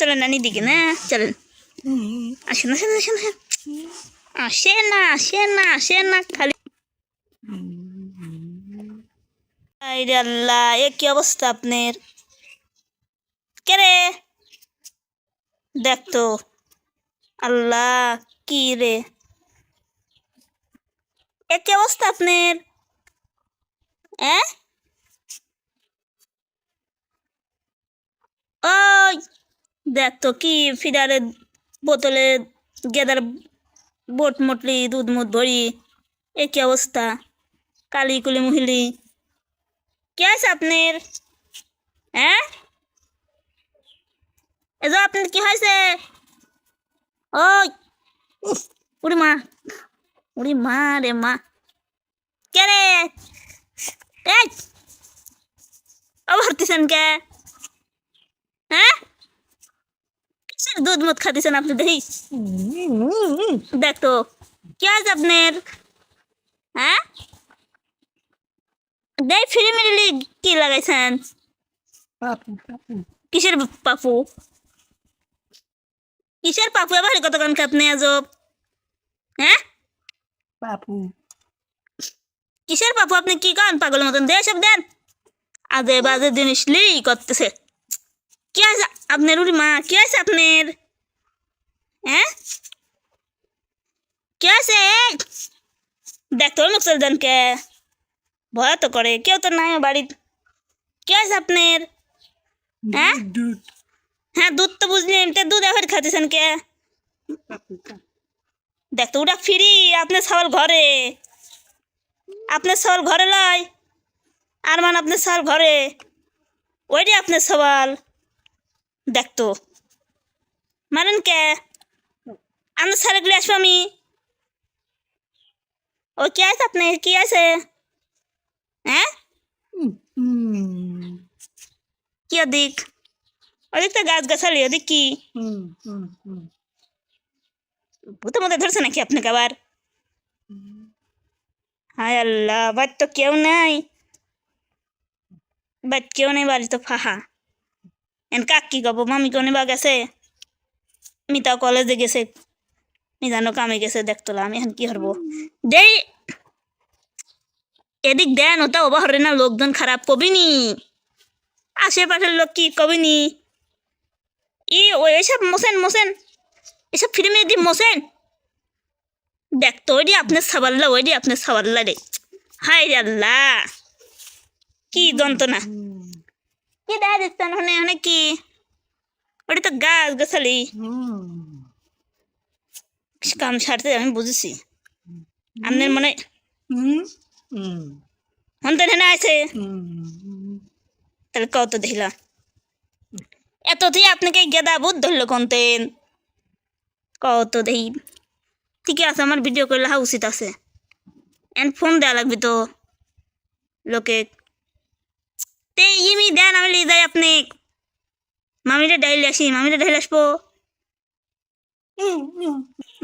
চলেন নানি দিকে না চলেন আসেন আসেন আসেন আসে না আসে না আসে না খালি আল্লাহ এ কি অবস্থা আপনার কে রে দেখ তো আল্লাহ কি রে এ কি অবস্থা আপনার হ্যাঁ ওই দেখ তো, কি ফিডারে বোতলে গেদার বোট মটলি, দুধ মুধ ভরি এ কি অবস্থা। কালি কুলি মহিলি। কে আছে আপনার? হ্যাঁ? এ আপনার কি হয়েছে? ওই, উড়ি মা উড়ি মা রে মা। কে রে? এই ভরতেছেন কে? হ্যাঁ? দুধ মুধ খাতেছেন আপনি দেখি। দেখ তো কি আছে আপনার? হ্যাঁ? দেখ ফিরে মিলি কি লাগাইছেন? কিসের পাপু? কিসের পাপু? এবার কতক্ষণ আপনি আজব? হ্যাঁ? পাপু। কিসের পাপু আপনি কি কান? পাগলের মতন। দে সব দেন। আজে বাজে জিনিস লি করতেছে। কি আছে আপনার উড়ি মা কি আছে আপনার হ্যাঁ কি আছে দেখ তোর মুখ চল দেন কে ভয় তো করে কেউ তো নাই বাড়ির কি আছে আপনার হ্যাঁ? হ্যাঁ দুধ তো বুঝলি এমনি দুধ এবার খাতেছেন কে পাপু পাপু দেখ তো ওটা ফ্রি আপনার সওয়াল ঘরে আপনার সওয়াল ঘরে লয় আর মান আপনার সওয়াল ঘরে ওইটি আপনার সওয়াল দেখ তো মানেন কে আপনার সারে গুলো আসব আমি ও কি আছে আপনার কি আছে হ্যাঁ হুম কি ওদিক ওদিক তো গাছ গাছালি ওদিক কি হুম হুম হুম ভূতের মধ্যে ধরছে নাকি আপনাকে আবার হায় আল্লাহ বাড়ি তো কেউ নাই বাড়ি কেউ নেই বাড়ি তো ফাহা এন কাক কি কব মামি কোনে বা গেছে? মিতা কলেজে গেছে। মিজানো কামে গেছে দেখতলা আমি এখন কি করব দেই, এদিক দেন, ওটা ওবা হরে না, লোকজন খারাপ কবিনি। আশেপাশের লোক কি কবিনি? ই ওই এসব মোসেন মোসেন। এসব ফিল্মে দি মোসেন। দেখ তো ওইটি আপনার সাবাল্লা ওইটি আপনার সাবাল্লা রে। হাই আল্লাহ। কি যন্ত্রণা। কি দেখা দিচ্ছেন ওখানে ওখানে কি? ওটা তো গাছ গাছালি। কাম সারতে আমি বুঝেছি। আপনার মনে হন তো এখানে আছে। তাহলে কত দেখলা এত তুই আপনাকে গেদা বুধ ধরলো কন্তেন কত দেখি ঠিকই আছে আমার ভিডিও করলে হা উচিত আছে। এন ফোন দেওয়া লাগবে তো। লোকে তে, ইমি, দেন আমি লিয়ে যাই আপনি মামিটা ডাইলে আসি মামিটা ডাইলে আসব।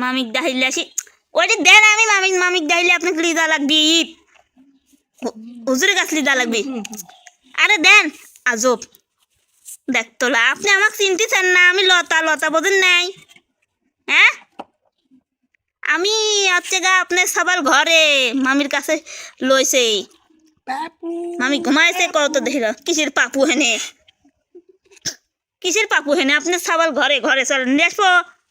মামিক ডাইলে আসি। ওইটা দেন আমি মামিক মামিক ডাইলে আপনাকে লিয়ে যাওয়া লাগবে, ঈদ। হুজুরের কাছে লিয়ে যাওয়া লাগবে। আরে দেন, আজব। দেখ তোলা, আপনি আমাকে চিনতেছেন না, আমি লতা লতা বোঝেন নাই। হ্যাঁ? আমি হচ্ছে গা আপনার সবার ঘরে মামির কাছে লইছে। মামি ঘুমাইছে কত দেখিল কিসের পাপু হেনে? কিসের পাপু হেনে? আপনার সবার ঘরে ঘরে চল নিয়ে আসব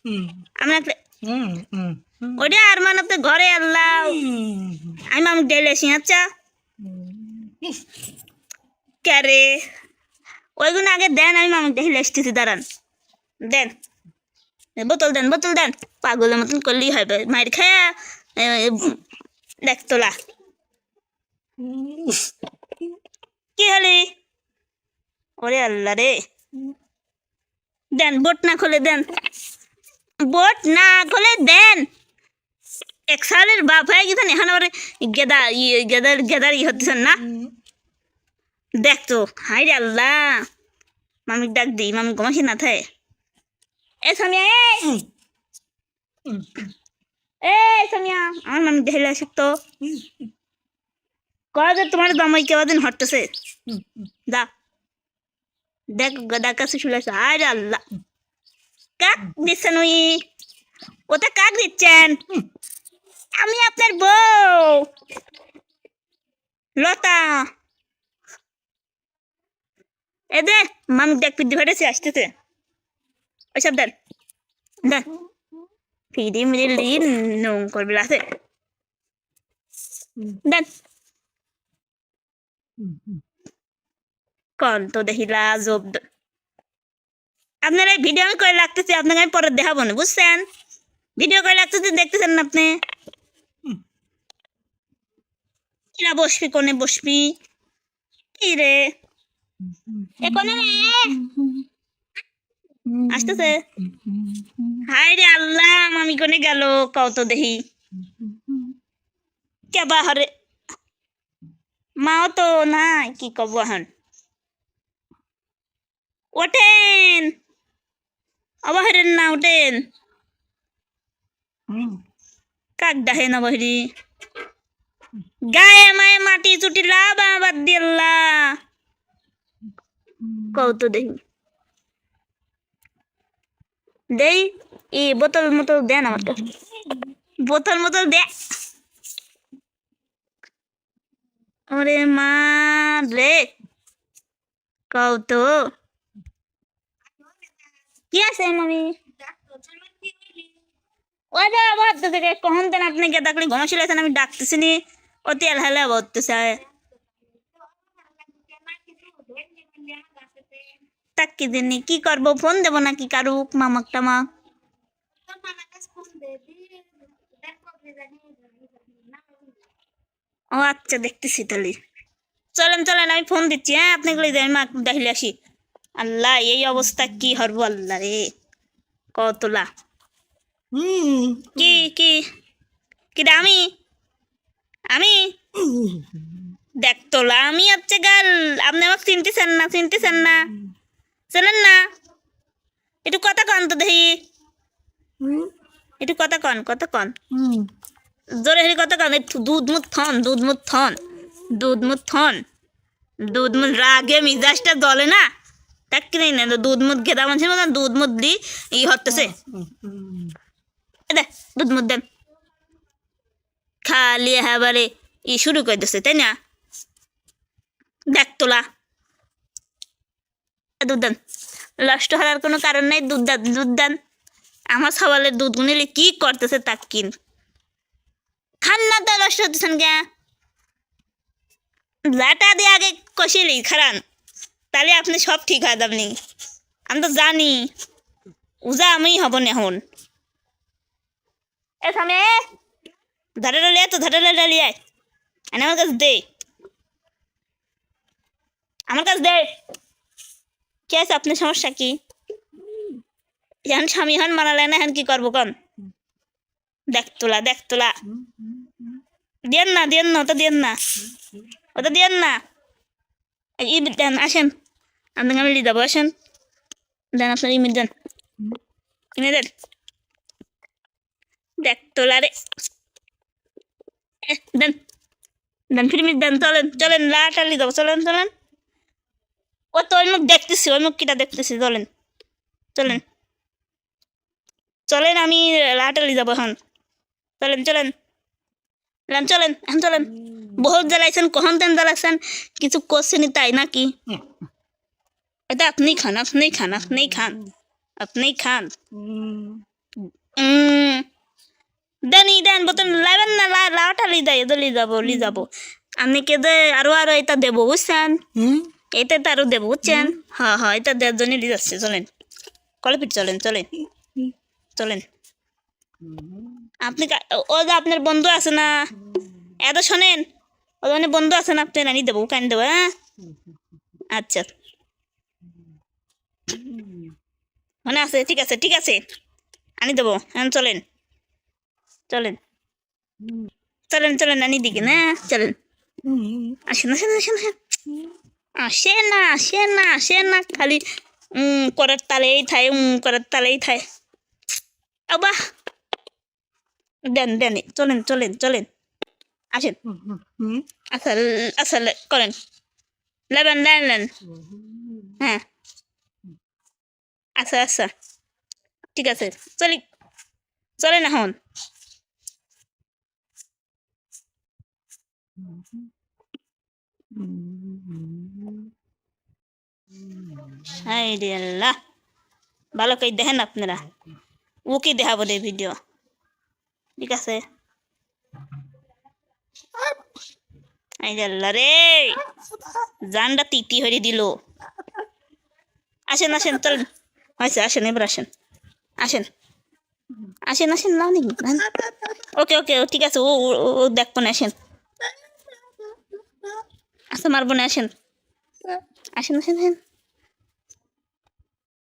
হুম। আমি একটা হুম হুম হুম। আর মানে ঘরে আল্লাহ। আমি মামি ডেলে আসি আচ্ছা। ক্যারে ওইগুলো আগে দেন আমি মামি দেখলে আসতেছি দাঁড়ান। দেন। বোতল দেন বোতল দেন। পাগলের মতন করলেই হবে। মায়ের খায়া দেখ তোলা। কি হলি? ওরে আল্লাহ রে। দেন, বোট না খুলে দেন। বোট না খুলে দেন। এক সালের বাপ হয়ে গেছেন, এখন আবার গেদা গেদার গেদার ই হতেছেন না? দেখ তো হাই রে আল্লাহ। মামিক ডাক দিই, মামি ঘুমাসি না থাকে এ সামিয়া এ। সামিয়া, আমার মামি দেখলে আসুক তো কয় যে তোমার দামাই কেউ দিন হটতেছে? দা। দেখ গদার কাছে শুলে আসে। আরে আল্লাহ। কাক দিচ্ছেন ওই ওটা কাক দিচ্ছেন? আমি আপনার বউ। লতা। এ দে মামি দেখ পিদ্ধি ফেটেছে আসতেছে। ওইসব দেন দেন ফিরি মিরি লিন নং করবে আছে দেন কন তো দেখিলা জব আপনার এই ভিডিও আমি করে লাগতেছি? আপনাকে আমি পরে দেখাবো না বুঝছেন? ভিডিও করে লাগতেছি দেখতেছেন না আপনি? কিরা বসবি কোনে বসবি? কি রে? এ কোনে রে? আসতেছে? হাই রে আল্লাহ মামি কোনে গেল? কত দেখি। কে বাহারে মাও তো নাই কি কব এখন? ওঠেন! অবাহারের না ওঠেন! কাক ডাহে না বহরি গায়ে মায়ে মাটি চুটি লাবা বাদ দিল্লা কৌতো দেখি দেই। এই বোতল মোতল দেন আমার কাছে বোতল মোতল দে ওরে মা রে। কৌতো কি আছে মামি? ওই যে ভাবতে থেকে কখন দেন আপনি কে ডাকলে ঘমাছিলেছেন আমি ডাকতেছি নি। ও তেল হেলে বলতেছে। তাকি দিননি কি করব? ফোন দেবো নাকি কারুক, মামাক টামাক? ও আচ্ছা দেখতেছি তাহলে। চলেন চলেন আমি ফোন দিচ্ছি হ্যাঁ? আপনি গুলি যাই মা দেখিলে আসি। আল্লাহ এই অবস্থা কি হরব আল্লাহ রে। কতলা। কি কি? কি রে আমি? আমি? দেখ তোলা আমি হচ্ছে গাল আপনি আমাকে চিনতেছেন না চিনতেছেন না? চেনেন না? একটু কথা কন তো দেখি। একটু কথা কন কথা কন। জোরে হেরি কথা কন দুধ মুখ থন, দুধ মুখ থন, দুধ মুখ থন। দুধ মুখ রাগে মিজাজটা দলে না? তাক কি নেই না দুধ মুখ গেদা মানুষের মতন দুধ মুখ দি ই হতেছে। দে, দুধ মুখ দেন। খালি এবারে ই শুরু করে দিচ্ছে তাই না? দেখ তোলা। দুধ দেন। লষ্ট হওয়ার কোনো কারণ নেই, দুধ দেন দুধ দেন। আমার সবালের দুধ গুনিলে কি করতেছে তা কিন? খান না তো লষ্ট হতেছেন কে? লাটা দিয়ে আগে তাহলে আপনি সব ঠিক হয় আপনি আমি তো জানি। উজা আমি হব না এখন। এ সামনে তো আয়। আমার কাছে দে। আমার কাছে দে। কি আছে? আপনার সমস্যা কি? এখন স্বামী হন, মানালে না, এখন কি করব কন? দেখ তোলা দেখ তোলা। দিয়েন না দিয়েন না, ওটা দিয়েন না। ওটা দিয়েন না। ই দেন, আসেন। আপনাকে আমি লিয়ে যাব আসেন। দেন আপনার ইমিট দেন। ইমে দেন। দেখ তোলা রে দেন। দেন ফিরমিট দেন, চলেন চলেন লাটা লিয়ে যাব চলেন চলেন। ও তো ওই মুখ দেখতেছি, ওই মুখ কিটা দেখতেছি, চলেন। চলেন। চলেন, আমি লাটালি যাব এখন। চলেন চলেন। চলেন চলেন এখন চলেন। বহুত জ্বালাইছেন কখন তেন জ্বালাইছেন? কিছু করছেনি তাই নাকি? এটা আপনি খান আপনি খান আপনি খান আপনি খান। দেনি দেন বোতল লাইবেন না লা লাউটা লি যাই লি যাব লি যাব। আপনি কেদে আরও আরও এটা দেবো বুঝছেন? এটা তো আরও দেবো বুঝছেন? হ্যাঁ হ্যাঁ এটা দেওয়ার জন্য দিয়ে যাচ্ছে চলেন। কলেপিট চলেন চলেন চলেন। আপনি ও আপনার বন্ধু আছে না? এত শোনেন, ও মানে বন্ধু আছে না আপনি আনি দেবো, কান দেবো হ্যাঁ? আচ্ছা। মানে আছে? ঠিক আছে ঠিক আছে। আনি দেবো হ্যাঁ চলেন। চলেন। চলেন চলেন আনি দিকে না চলেন। আসেন আসেন আসেন আসেন আসে না আসে না আসে না, খালি উম, করার তালেই থায় উম, করার তালেই থায় আবা দেন দেন চলেন চলেন চলেন। আসেন। আচ্ছা আচ্ছা করেন। লেবেন লেন লেন হ্যাঁ। আচ্ছা আচ্ছা। ঠিক আছে চলি। চলেন এখন। হাই রে আল্লাহ। ভালো করে দেখেন আপনারা। ও কি দেখাবো ভিডিও। ঠিক আছে। আল্লাহ রে। জানটা তিতি হয়ে দিল। আসেন আসেন চলেন হয়েছে আসেন এবার আসেন। আসেন। আসেন আসেন নাও নাকি ওকে ওকে ঠিক আছে ও- ও দেখব না আসেন। আচ্ছা মারবো না আসেন। আসেন আসেন আসেন।